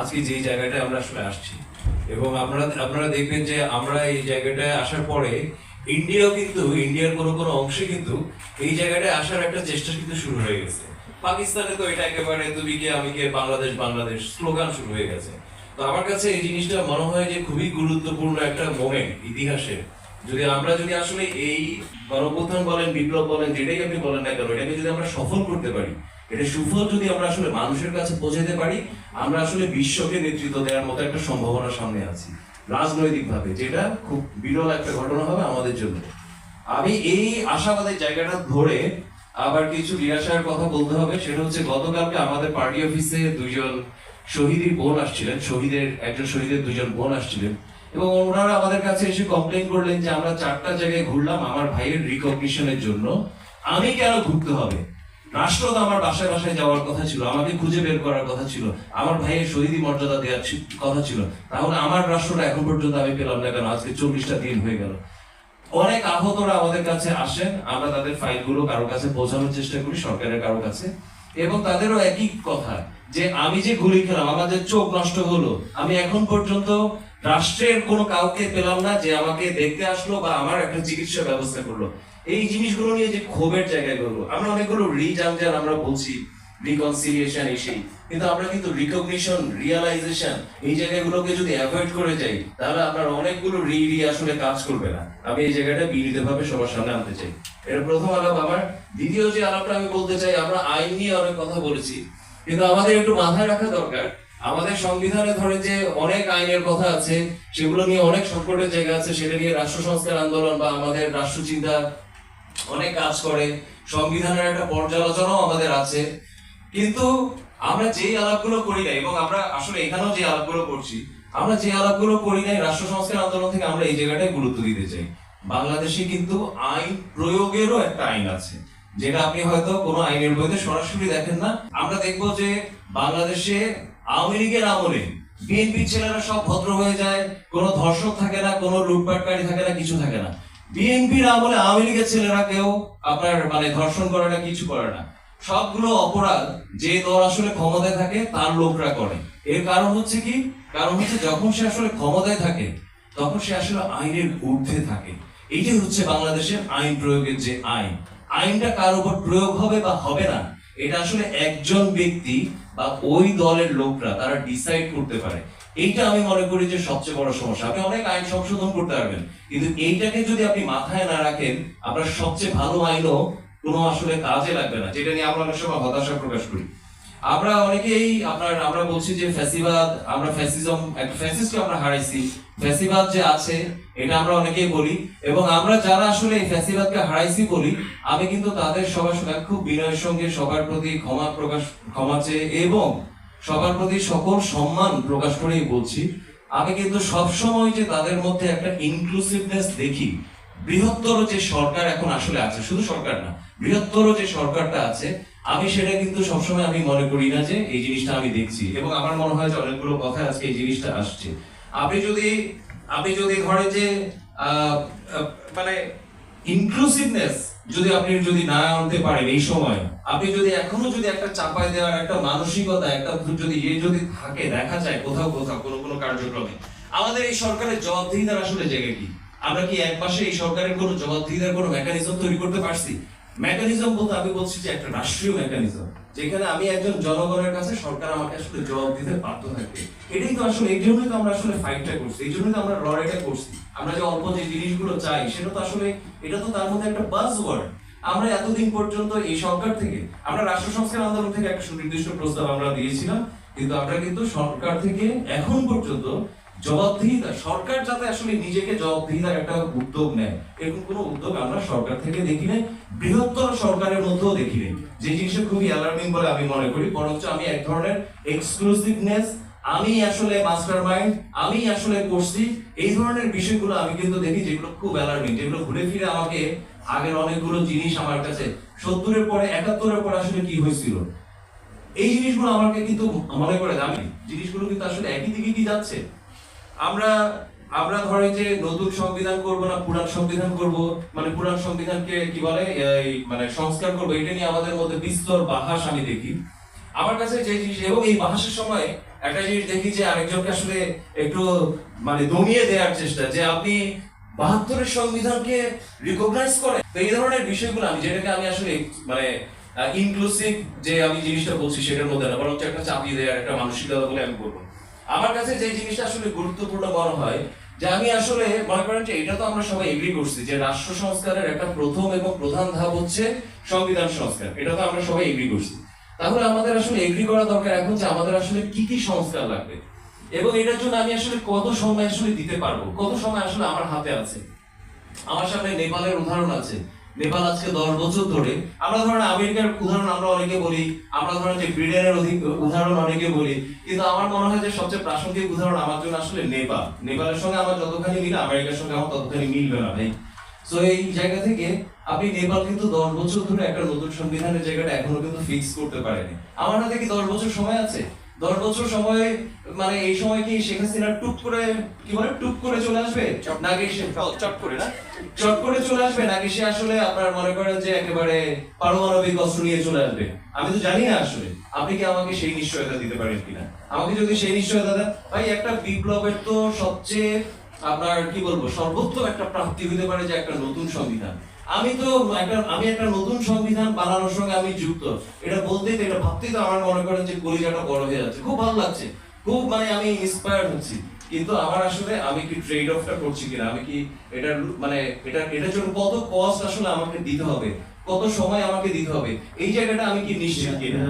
আজকে যেই জায়গাটায় আমরা আসলে আসছি। এবং আপনারা আপনারা দেখবেন যে আমরা এই জায়গাটায় আসার পরে ইন্ডিয়াও কিন্তু, ইন্ডিয়ার কোনো কোনো অংশে কিন্তু এই জায়গাটায় আসার একটা চেষ্টা কিন্তু শুরু হয়ে গেছে। পাকিস্তানে তো এটা একেবারে তুমি কে আমি কে বাংলাদেশ বাংলাদেশ স্লোগান শুরু হয়ে গেছে। তো আমার কাছে এই জিনিসটা মনে হয় যে খুবই গুরুত্বপূর্ণ একটা মোমেন্ট ইতিহাসের। যদি আমরা যদি আসলে এই গণপ্রধান বলেন, বিপ্লব বলেন, যেটাই আপনি বলেন না কেন, এটাকে যদি আমরা সফল করতে পারি এটা সুফল যদি আমরা আসলে মানুষের কাছে পৌঁছাতে পারি, আমরা আসলে বিশ্বকে নেতৃত্ব দেওয়ার মতো একটা সম্ভাবনা সামনে আছি। রাজনৈতিকভাবে, যেটা খুব বিরল একটা ঘটনা হবে আমাদের জন্য। আমি এই আশাবাদের জায়গাটা ধরে আবার কিছু নিরাশার কথা বলতে হবে, সেটা হচ্ছে গতকালকে আমাদের পার্টি অফিসে দুইজন শহীদের বোন আসছিলেন, শহীদের, একজন শহীদের দুজন বোন আসছিলেন, এবং ওনারা আমাদের কাছে এসে কমপ্লেন করলেন যে আমরা চারটা জায়গায় ঘুরলাম আমার ভাইয়ের রিকগনিশনের জন্য। আমি কেন ঘুরতে হবে? রাষ্ট্র তো আমার বাসায় বাসায় যাওয়ার কথা ছিল, আমাকে খুঁজে বের করার কথা ছিল, আমার ভাইয়ের শহীদী মর্যাদা দেওয়ার কথা ছিল। তাহলে আমার রাষ্ট্রটা এখন পর্যন্ত আমি পেলাম না কেন আজকে চল্লিশটা দিন হয়ে গেল। অনেক আহতরা আমাদের কাছে আসেন, আমরা তাদের ফাইলগুলো কারও কাছে পৌঁছানোর চেষ্টা করি, সরকারের কারও কাছে। এবং তাদেরও একই কথা, যে আমি যে গুলি খেলাম আমাদের চোখ নষ্ট হলো, আমি এখন পর্যন্ত রাষ্ট্রের কোনো কাউকে পেলাম না যে আমাকে দেখতে আসলো বা আমার একটা চিকিৎসা ব্যবস্থা করল। এই জিনিসগুলো নিয়ে যে ক্ষোভের জায়গায়গুলো আমরা অনেকগুলো রিজামজান আমরা বলছি রিকনসিলিয়েশন এই সেই। কিন্তু আমরা কিন্তু রিকগনিশন রিয়ালাইজেশন এই জায়গাগুলোকে যদি অ্যাভয়েড করে যাই, তাহলে আপনার অনেকগুলো রি রি আসলে কাজ করবে না। আমি এই জায়গাটা বিনীত ভাবে সবার সামনে আনতে চাই। এটা প্রথম আলাপ আমার। দ্বিতীয় যে আলাপটা আমি বলতে চাই, আমরা আইন নিয়ে অনেক কথা বলেছি, কিন্তু আমাদের একটু মাথায় রাখা দরকার। আমাদের সংবিধানে ধরে যে অনেক আইনের কথা আছে, সেগুলো নিয়ে অনেক সংকটের জায়গা আছে, সেটা নিয়ে রাষ্ট্র সংস্কার আন্দোলন বা আমাদের রাষ্ট্র চিন্তা অনেক কাজ করে, সংবিধানের একটা পর্যালোচনাও আমাদের আছে। কিন্তু আমরা যে আলাপগুলো করি না এবং আমরা আসলে এখানেও যে আলাপগুলো করছি, আমরা যে আলাপগুলো করি নাই রাষ্ট্র সংস্কার আন্দোলন থেকে আমরা এই জায়গাটায় গুরুত্ব দিতে চাই। বাংলাদেশে কিন্তু আইন প্রয়োগেরও একটা আইন আছে, যেটা আপনি হয়তো কোনো আইনের বইতে সরাসরি দেখেন না। আমরা দেখব যে বাংলাদেশে আওয়ামী লীগের আমলে বিএনপি ছেলেরা সব ভদ্র হয়ে যায়, কোনো ধর্ষক থাকে না, কোনো লুটপাটকারী থাকে না, কিছু থাকে না। বিএনপির আমলে আওয়ামী লীগের ছেলেরা কেউ আপনার মানে ধর্ষণ করে না কিছু করে না। সবগুলো অপরাধ যে দল আসলে ক্ষমতায় থাকে, তার লোকরা করে। এর কারণ হচ্ছে কি? কারণ হচ্ছে যখন সে আসলে ক্ষমতায় থাকে, তখন সে আসলে আইনের ঊর্ধ্বে থাকে। এইটাই হচ্ছে বাংলাদেশের আইন প্রয়োগের যে আইন। আইনটা কার উপর প্রয়োগ হবে বা হবে না, এটা আসলে একজন ব্যক্তি বা ওই দলের লোকরা, তারা ডিসাইড করতে পারে। এইটা আমি মনে করি যে সবচেয়ে বড় সমস্যা। আপনি অনেক আইন সংশোধন করতে পারবেন, কিন্তু এইটাকে যদি আপনি মাথায় না রাখেন, আপনার সবচেয়ে ভালো আইনও কোনো আসলে কাজে লাগবে না, যেটা নিয়ে আমরা অনেক সময় হতাশা প্রকাশ করি। আমরা অনেকেই, আপনার, আমরা বলছি যে ফ্যাসিবাদ, আমরা ফ্যাসিজম, একটা ফ্যাসিস্টকে আমরা হারাইছি। ফ্যাসিবাদ যে আছে, এটা আমরা অনেকেই বলি, এবং আমরা যারা আসলে এই ফ্যাসিবাদকে হারাইছি বলি, আমি কিন্তু তাদের সবার খুব বিনয়ের সঙ্গে সবার প্রতি ক্ষমা প্রকাশ, ক্ষমা চেয়ে, এবং সবার প্রতি সকল সম্মান প্রকাশ করেই বলছি। আমি কিন্তু সবসময় যে তাদের মধ্যে একটা ইনক্লুসিভনেস দেখি, বৃহত্তর যে সরকার এখন আসলে আছে, শুধু সরকার না, বৃহত্তর যে সরকারটা আছে, আমি সেটা কিন্তু সবসময় আমি মনে করি না যে এই জিনিসটা আমি দেখছি। এবং আমার মনে হয় যে অনেকগুলো কথা আজকে এই জিনিসটা আসছে। আপনি যদি আপনি যদি ধরেন যে মানে ইনক্লুসিভনেস যদি আপনি যদি না আনতে পারেন এই সময়, আপনি যদি এখনও যদি একটা চাপায় দেওয়ার, একটা মানসিকতা, একটা যদি ইয়ে যদি থাকে, দেখা যায় কোথাও কোথাও কোনো কোনো কার্যক্রমে, আমাদের এই সরকারের জবাবদিহিতার আসলে জায়গা কি? আমরা কি এক পাশে এই সরকারের কোনো জবাবদিহিতার কোনো মেকানিজম তৈরি করতে পারছি? মেকানিজম বলতে আমি বলছি যে একটা রাষ্ট্রীয় মেকানিজম যেখানে আমি একজন জনগণের কাছে সরকার আমাকে আসলে জবাব দিতে বাধ্য থাকবে এটাই তো আসলে, এই জন্যই তো আমরা আসলে ফাইটটা করছি, এই জন্যই তো আমরা লড়াইটা করছি। আমরা যে অল্প যে জিনিসগুলো চাই, সেটা তো আসলে, এটা তো তার মধ্যে একটা বাজ ওয়ার্ড আমরা এতদিন পর্যন্ত এই সরকার থেকে, আমরা রাষ্ট্র সংস্কার আন্দোলন থেকে একটা সুনির্দিষ্ট প্রস্তাব আমরা দিয়েছিলাম, কিন্তু আমরা কিন্তু সরকার থেকে এখন পর্যন্ত জবাবদিহিতা, সরকার যাতে আসলে নিজেকে জবাবদিহিতার একটা উদ্যোগ নেয়, এরকম কোনো উদ্যোগ আমরা সরকার থেকে দেখি নাই, বৃহত্তর সরকারের মধ্যেও দেখি নাই। যে জিনিসটা খুবই অ্যালার্মিং বলে আমি মনে করি, বরঞ্চ আমি এক ধরনের এক্সক্লুসিভনেস আমি আসলে মাস্টার মাইন্ড আমি আসলে করছি, এই ধরনের বিষয়গুলো আমি কিন্তু দেখি যেগুলো খুব অ্যালার্মিং যেগুলো ঘুরে ফিরে আমাকে আগের অনেকগুলো জিনিস আমার কাছে সত্তরের পরে, একাত্তরের পরে আসলে কি হয়েছিল? এই জিনিসগুলো আমাকে কিন্তু মনে করে আমি জিনিসগুলো কিন্তু আসলে একই দিকে কি যাচ্ছে? আমরা আমরা ধরে যে নতুন সংবিধান করব না পুরান সংবিধান করব মানে পুরান সংবিধানকে কি বলে মানে সংস্কার করব, এটা নিয়ে আমাদের মধ্যে বিস্তর বাহাস আমি দেখি। আমার কাছে যে জিনিস, এবং এই বাহাসের সময় একটা জিনিস দেখি যে আরেকজনকে আসলে একটু মানে দমিয়ে দেওয়ার চেষ্টা, যে আপনি বাহাত্তরের সংবিধানকে রিকগনাইজ করে তো এই ধরনের বিষয়গুলো আমি, যেটাকে আমি আসলে মানে ইনক্লুসিভ যে আমি জিনিসটা বলছি, সেটার মধ্যে না বরং একটা চাপিয়ে দেওয়ার, একটা মানসিকতা বলে আমি বলব। আমার কাছে যে জিনিসটা আসলে গুরুত্বপূর্ণ মনে হয়, যে আমি আসলে মনে করেন যে এটা তো আমরা সবাই এগ্রি করছি যে রাষ্ট্র সংস্কারের একটা প্রথম এবং প্রধান ধাপ হচ্ছে সংবিধান সংস্কার। এটা তো আমরা সবাই এগ্রি করছি। তাহলে আমাদের আসলে এগ্রি করা দরকার এখন যে আমাদের আসলে কি কি সংস্কার লাগবে। এবং এটার জন্য আমি আসলে কত সময় আসলে দিতে পারব? কত সময় আসলে আমার হাতে আছে? আমার সামনে নেপালের উদাহরণ আছে। নেপাল আজকে দশ বছর ধরে, আমরা ধরেন আমেরিকার উদাহরণ আমরা অনেকে বলি, আমরা ধরেন যে ব্রিটেনের অধিক উদাহরণ অনেকে বলি, কিন্তু আমার মনে হয় যে সবচেয়ে প্রাসঙ্গিক উদাহরণ আমার জন্য আসলে নেপাল। নেপালের সঙ্গে আমার যতখানি মিল, আমেরিকার সঙ্গে আমার ততখানি মিলবে না ভাই। তো এই জায়গা থেকে আপনি নেপাল কিন্তু দশ বছর ধরে একটা নতুন সংবিধানের জায়গাটা এখনও কিন্তু ফিক্স করতে পারেনি। আমার হাতে কি দশ বছর সময় আছে? দশ বছর সময় মানে এই সময় কি শেখ হাসিনা টুক করে কি বলে টুক করে চলে আসবে? নাকি চট করে না? চট করে চলে আসবে নাকি সে আসলে আপনার মনে করেন যে একেবারে পারমাণবিক অস্ত্র নিয়ে চলে আসবে? আমি তো জানি না আসলে। আপনি কি আমাকে সেই নিশ্চয়তা দিতে পারেন কিনা? আমাকে যদি সেই নিশ্চয়তা দেন ভাই একটা বিপ্লবের তো সবচেয়ে আপনার কি বলব, সর্বোত্তম একটা প্রাপ্তি হতে পারে যে একটা নতুন সংবিধান। আমি তো একটা, আমি একটা নতুন সংবিধান বানানোর সঙ্গে আমি যুক্ত। এটা বলতেই তো এটা ভাবতেই তো আমার মনে করেন যে কলিজাটা বড় হয়ে যাচ্ছে। খুব ভালো লাগছে। খুব মানে আমি ইন্সপায়ার্ড হচ্ছি। কিন্তু আমার আসলে, আমি কি ট্রেড অফটা করছি কিনা? আমি কি এটা মানে এটা, এটার জন্য কত কস্ট আসলে আমাকে দিতে হবে? কত সময় আমাকে দিতে হবে? এই জায়গাটা আমি কি নিশ্চিত কিনা?